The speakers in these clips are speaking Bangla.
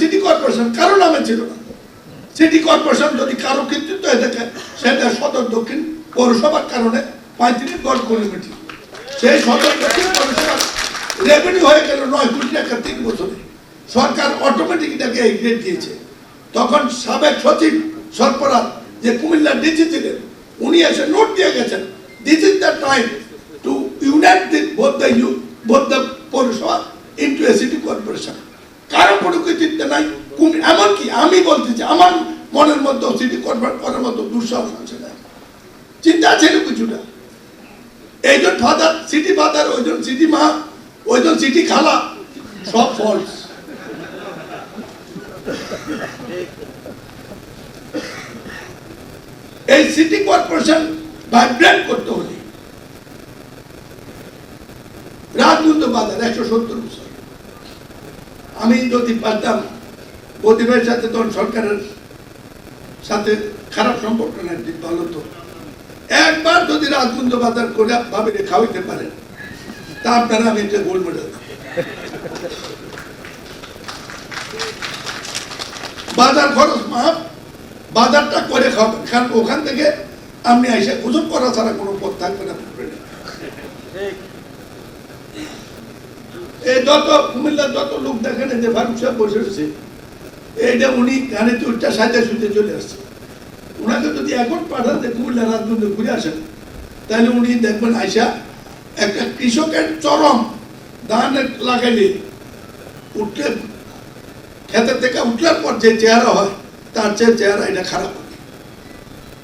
সিটি কর্পোরেশন, কারও নামে ছিল না। সিটি কর্পোরেশন যদি কারও কৃতিত্ব হয়ে থাকে, সেটা সদর দক্ষিণ পৌরসভার কারণে পঁয়ত্রিশ গড় কিলোমিটার সেই সদর দক্ষিণ পৌরসভার রেভিনিউ হয়ে গেল নয় কোটি টাকা তিন বছরে। সরকার অটোমেটিক এটাকে এই গ্রেড দিয়েছে। তখন সাবেক সচিব সরপরাজ যে কুমিল্লার ডিসি ছিলেন, উনি এসে নোট দিয়ে গেছেন this is the time to unite both the you both the পৌরসভা ইন্টু এ সিটি কর্পোরেশন কারও কোনো কৃতিত্ব নাই। কুমি- এমনকি আমি বলতেছি আমার মনের মধ্যে সিটি কর্পোরেট করার মতো দুঃসাহস আছে না। চিন্তা ছিল কিছুটা? এইজন ফাদার সিটি ফাদার, ওইজন সিটি মা, ওইজন সিটি খালা, সব ফলস এই সিটি কর্পোরেশন ভাইব্রেন্ট করতে হলে, রাজবন্ধু বাজার একশো সত্তর বছর। আমি যদি পারতাম, প্রদীপের সাথে তখন সরকারের সাথে খারাপ সম্পর্ক নাই ভালো তো। একবার যদি রাজবন্ধু বাজার করে ভাবে খাওয়াইতে পারেন তা আপনারা আমি একটা গোল্ড মেডেল বাজার খরচ মাপ বাজারটা করে খাবেন ওখান থেকে আপনি এসে ওজন করা ছাড়া কোনো পথ থাকবে না। এই যত কুমিল্লার যত লোক দেখেন যে ফারুক সাহেব বসে রয়েছে উনি গানে চুরটা সাজা সুজে চলে আসছে। ওনাকে যদি এখন পাঠান যে কুমিল্লা রাজবন্ধু ঘুরে আসেন, তাহলে উনি দেখবেন আইসা একটা কৃষকের চরম ধান লাগাইলে উঠলে খেতের থেকে উঠলার পর যে চেহারা হয়, তার চেয়ে চেহারা এটা খারাপ হবে।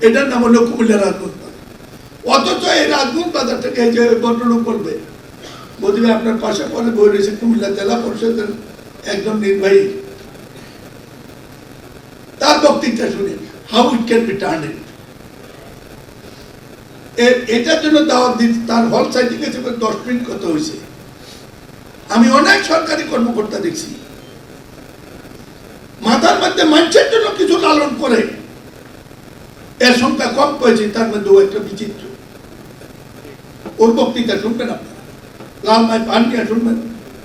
এটার নাম হলো কুমিল্লা রাজবন অথচ এই রাজবন বাজার থেকে যে ভদ্রলোক বলবে আপনার পাশে পরে বই রয়েছে কুমিল্লা জেলা পরিষদের একজন নির্বাহী। তার বক্তৃতা শুনে how it can be turn এটার জন্য দাওয়াত দিন, তার হল সাইটিং এসে দশ মিনিট কত হয়েছে। আমি অনেক সরকারি কর্মকর্তা দেখছি। মাথার মধ্যে মানুষের জন্য কিছু লালন করে। এর সংখ্যা কম পেয়েছে তার মধ্যে ও একটা বিচিত্র। ওর বক্তৃতা শুনবেন আপনারা। লালমাই পান নিয়ে শুনবেন?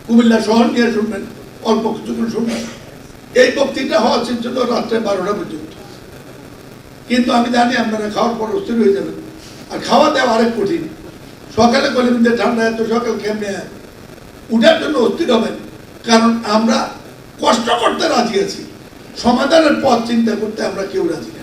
কুমিল্লা শহর নিয়ে শুনবেন? অল্প কিছুক্ষণ শুনবেন। এই বক্তৃতা হওয়া জন্য রাত্রে বারোটা পর্যন্ত। কিন্তু আমি জানি আপনারা খাওয়ার পর অস্থির হয়ে যাবেন। আর খাওয়া দেওয়া আরেক কঠিন। সকালে মধ্যে ঠান্ডা এত সকাল কেমনে উঠার জন্য অস্থির হবেন। কারণ আমরা কষ্ট করতে রাজি আছি। সমাধানের পথ চিন্তা করতে আমরা কেউ রাজি না।